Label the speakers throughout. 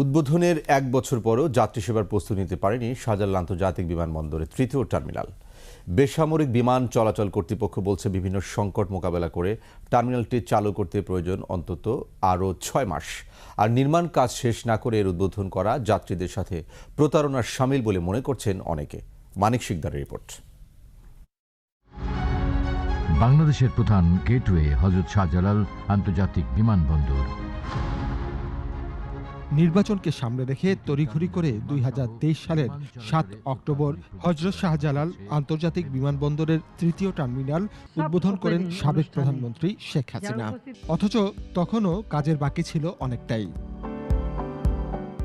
Speaker 1: উদ্বোধনের এক বছর পরও যাত্রী সেবার প্রস্তুতি নিতে পারেনি শাহজালাল আন্তর্জাতিক বিমানবন্দরের তৃতীয় টার্মিনাল। বেসামরিক বিমান চলাচল কর্তৃপক্ষ বলছে বিভিন্ন সংকট মোকাবেলা করে টার্মিনালটি চালু করতে প্রয়োজন অন্তত আরও ছয় মাস। আর নির্মাণ কাজ শেষ না করে এর উদ্বোধন করা যাত্রীদের সাথে প্রতারণার সামিল বলে মনে করছেন অনেকে। মানিক শিকদারের রিপোর্ট।
Speaker 2: বাংলাদেশের প্রধান গেটওয়ে হজরত শাহজালাল আন্তর্জাতিক বিমানবন্দর।
Speaker 3: নির্বাচনকে সামনে রেখে তড়িঘড়ি করে দুই হাজার তেইশ সালের সাত অক্টোবর হজরত শাহজালাল আন্তর্জাতিক বিমানবন্দরের তৃতীয় টার্মিনাল উদ্বোধন করেন সাবেক প্রধানমন্ত্রী শেখ হাসিনা। অথচ তখনও কাজের বাকি ছিল অনেকটাই।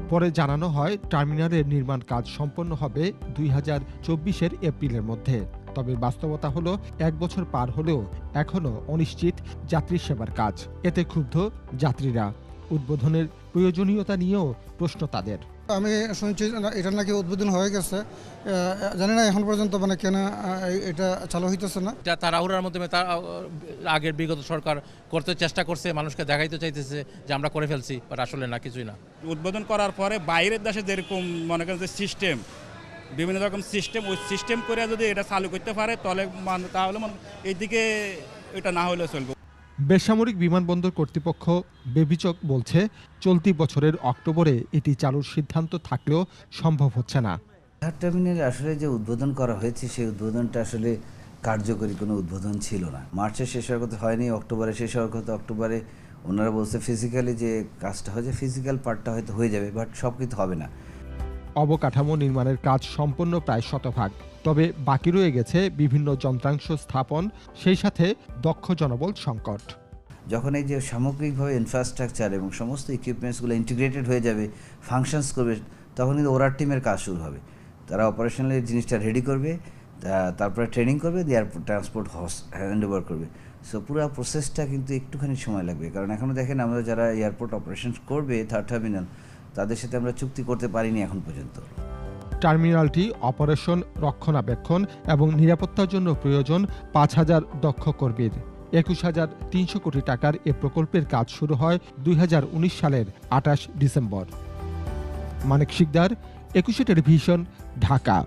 Speaker 3: পরে জানানো হয়, টার্মিনালের নির্মাণ কাজ সম্পন্ন হবে দুই হাজার চব্বিশের এপ্রিলের মধ্যে। তবে বাস্তবতা হলো, এক বছর পার হলেও এখনও অনিশ্চিত যাত্রী সেবার কাজ। এতে ক্ষুব্ধ যাত্রীরা। উদ্বোধনের প্রয়োজনীয়তা নিয়েও প্রশ্ন তাদের।
Speaker 4: আমি শুনছি না- এটা নাকি উদ্বোধন হয়ে গেছে। জানি না এখন পর্যন্ত মানে কেন এটা চালু হইতেছে না।
Speaker 5: এটা তাড়াহুড়ার মাধ্যমে তার আগের বিগত সরকার করতে চেষ্টা করছে মানুষকে দেখাইতে চাইতেছে যে আমরা করে ফেলছি বাট আসলে না কিছুই না।
Speaker 6: উদ্বোধন করার পরে বাইরের দেশে যেরকম মনে করেন যে সিস্টেম বিভিন্ন রকম সিস্টেম ওই সিস্টেম করে যদি এটা চালু করতে পারে তাহলে মান- তাহলে মনে- এইদিকে এটা না হলে চলবে।
Speaker 3: বেসামরিক বিমানবন্দর কর্তৃপক্ষ বেবিচক বলছে, চলতি বছরের অক্টোবরে এটি চালুর সিদ্ধান্ত থাকলেও সম্ভব হচ্ছে না।
Speaker 7: টার্মিনাল আসলে যে উদ্বোধন করা হয়েছে, সেই উদ্বোধনটা আসলে কার্যকরী কোনো উদ্বোধন ছিল না। মার্চে শেষ হওয়ার কথা হয়নি, অক্টোবরে শেষ হওয়ার কথা অক্টোবরে ওনারা বলছে ফিজিক্যালি যে কাজটা হয়েছে ফিজিক্যাল পার্টটা হয়তো হয়ে যাবে বাট সব কিছু হবে না।
Speaker 3: অবকাঠামো নির্মাণের কাজ সম্পন্ন প্রায় শতভাগ। তবে বাকি রয়ে গেছে বিভিন্ন যন্ত্রাংশ স্থাপন, সেই সাথে দক্ষ জনবল সংকট।
Speaker 7: যখন এই যে সামগ্রিকভাবে ইনফ্রাস্ট্রাকচার এবং সমস্ত ইকুইপমেন্টসগুলো ইন্টিগ্রেটেড হয়ে যাবে ফাংশনস করবে, তখন কিন্তু ওরার টিমের কাজ শুরু হবে। তারা অপারেশনাল জিনিসটা রেডি করবে তারপরে ট্রেনিং করবে, দিয়ে ট্রান্সপোর্ট হ্যান্ড ওভার করবে। সো পুরো প্রসেসটা কিন্তু একটুখানি সময় লাগবে। কারণ এখনও দেখেন আমরা যারা এয়ারপোর্ট অপারেশন করবে থার্ড টার্মিনাল তাদের সাথে আমরা চুক্তি করতে পারিনি এখন পর্যন্ত।
Speaker 3: টার্মিনালটি অপারেশন, রক্ষণাবেক্ষণ এবং নিরাপত্তার জন্য প্রয়োজন পাঁচ হাজার দক্ষ কর্মীর। একুশ হাজার তিনশো কোটি টাকার এ প্রকল্পের কাজ শুরু হয় দুই হাজার উনিশ সালের আঠাশ ডিসেম্বর। মানিক শিকদার, একুশে টেলিভিশন, ঢাকা।